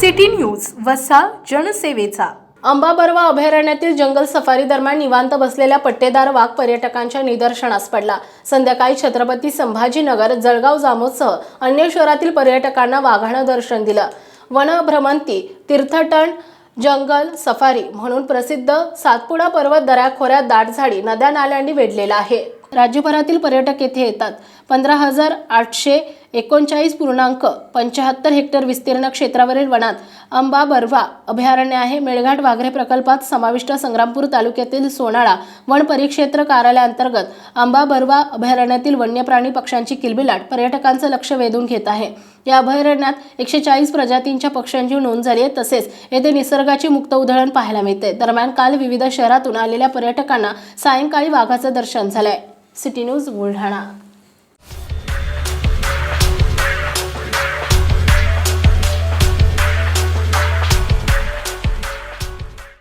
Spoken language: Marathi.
सिटी न्यूज वसा जनसेवेचा. अंबा बर्वा अभयारण्यातील जंगल सफारी दरम्यान निवांत बसलेल्या पट्टेदार वाघ पर्यटकांच्या निदर्शनास पडला. संध्याकाळी छत्रपती संभाजीनगर जळगाव जामोदसह अन्य शहरातील पर्यटकांना वाघानं दर्शन दिलं. वनभ्रमंती तीर्थटण जंगल सफारी म्हणून प्रसिद्ध सातपुडा पर्वत दऱ्याखोऱ्यात दाट झाडी नद्या नाल्यांनी वेढलेला आहे. राज्यभरातील पर्यटक येथे येतात. पंधरा हजार आठशे एकोणचाळीस पूर्णांक पंच्याहत्तर हेक्टर विस्तीर्ण क्षेत्रावरील वनात अंबा बर्वा अभयारण्य आहे. मेळघाट वाघरे प्रकल्पात समाविष्ट संग्रामपूर तालुक्यातील सोनाळा वन परिक्षेत्र कार्यालयाअंतर्गत अंबा बर्वा अभयारण्यातील वन्यप्राणी पक्ष्यांची किलबिलाट पर्यटकांचं लक्ष वेधून घेत आहे. या अभयारण्यात एकशे चाळीस प्रजातींच्या पक्ष्यांची नोंद झाली आहे. तसेच येथे निसर्गाची मुक्त उधळण पाहायला मिळते. दरम्यान काल विविध शहरातून आलेल्या पर्यटकांना सायंकाळी वाघाचं दर्शन झालंय. City news Buldhana.